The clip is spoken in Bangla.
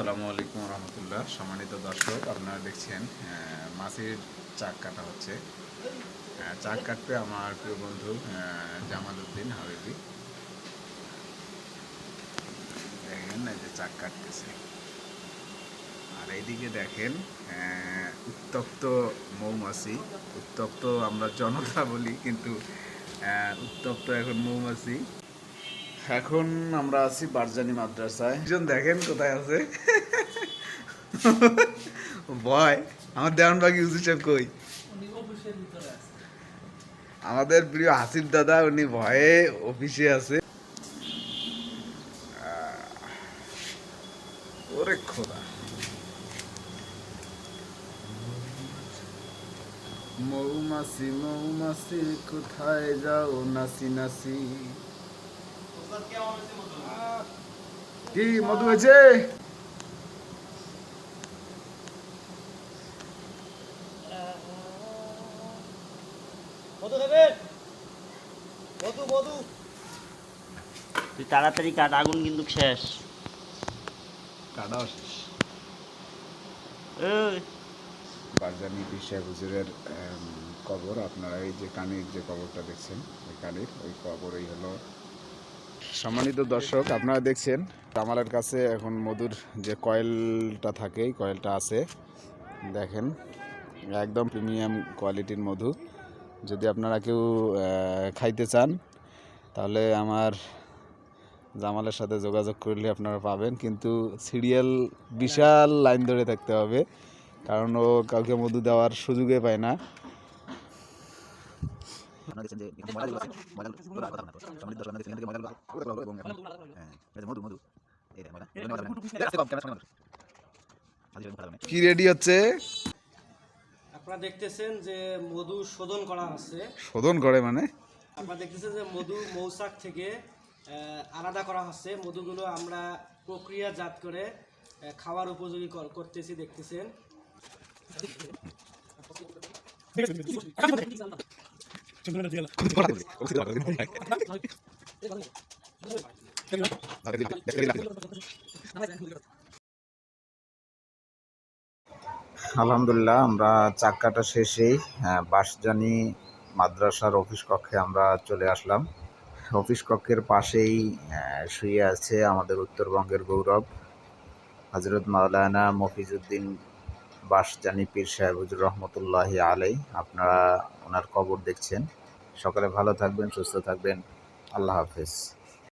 আসসালামু আলাইকুম রহমতুল্লাহ। সম্মানিত দর্শক, আপনারা দেখছেন মাছের চাক কাটা হচ্ছে। চাক কাটতে আমার প্রিয় বন্ধু জামাল উদ্দিন হাবিবি। দেখেন, এই যে চাক কাটতেছে। আর এইদিকে দেখেন উত্তপ্ত মৌমাছি। উত্তপ্ত আমরা জনতা বলি, কিন্তু উত্তপ্ত এখন মৌমাছি। এখন আমরা আছি বারজানি মাদ্রাসায়। একজন দেখেন কোথায় আছে? ভয়। আমার দেওয়ান বাকি ইউসুফ কই? আমাদের প্রিয় হাসিফ দাদা, উনি ভয়ে অফিসে আছে। ওরে খোদা। মৌমাছি মৌমাছি, কোথায় যাও? নাসি নাসি কি মধু হয়েছে? তুই তাড়াতাড়ি কাট আগুন কিন্তু শেষ। কাটাও শেষ। বারজানি পিসা হুজুরের কবর আপনারা এই যে কানির যে কবরটা দেখছেন ওই কানির ওই কবরই হলো সম্মানিত দর্শক, আপনারা দেখছেন কামালের কাছে এখন মধুর যে কয়েলটা থাকে কয়েলটা আছে। দেখেন, একদম প্রিমিয়াম কোয়ালিটির মধু। যদি আপনারা কেউ খাইতে চান, তাহলে আমার জামালের সাথে যোগাযোগ করলে আপনারা পাবেন। কিন্তু সিরিয়াল বিশাল লাইন ধরে থাকতে হবে, কারণ ও কাউকে মধু দেওয়ার সুযোগে পায় না। থেকে হ্যাঁ কি রেডি হচ্ছে আপনারা দেখতেছেন যে মধু শোধন করা আছে শোধন করে মানে আপনারা দেখতেছেন যে মধু মৌচাক থেকে আলাদা করা হচ্ছে মধুগুলো আমরা প্রক্রিয়াজাত করে খাওয়ার উপযোগী কর- করতেছি দেখতেছেন আলহামদুলিল্লাহ আমরা চাক্কাটা শেষেই আহ, বাঁশজানি মাদ্রাসার অফিস কক্ষে আমরা চলে আসলাম। অফিস কক্ষের পাশেই আহ, শুয়ে আছে আমাদের উত্তরবঙ্গের গৌরব হজরত মাওলানা মফিজউদ্দিন বাঁশজানি পীর সাহেব হুজুর রহমতুল্লাহি আলাই আপনারা ওনার কবর দেখছেন। সকালে ভালো থাকবেন, সুস্থ থাকবেন। আল্লাহ হাফেজ।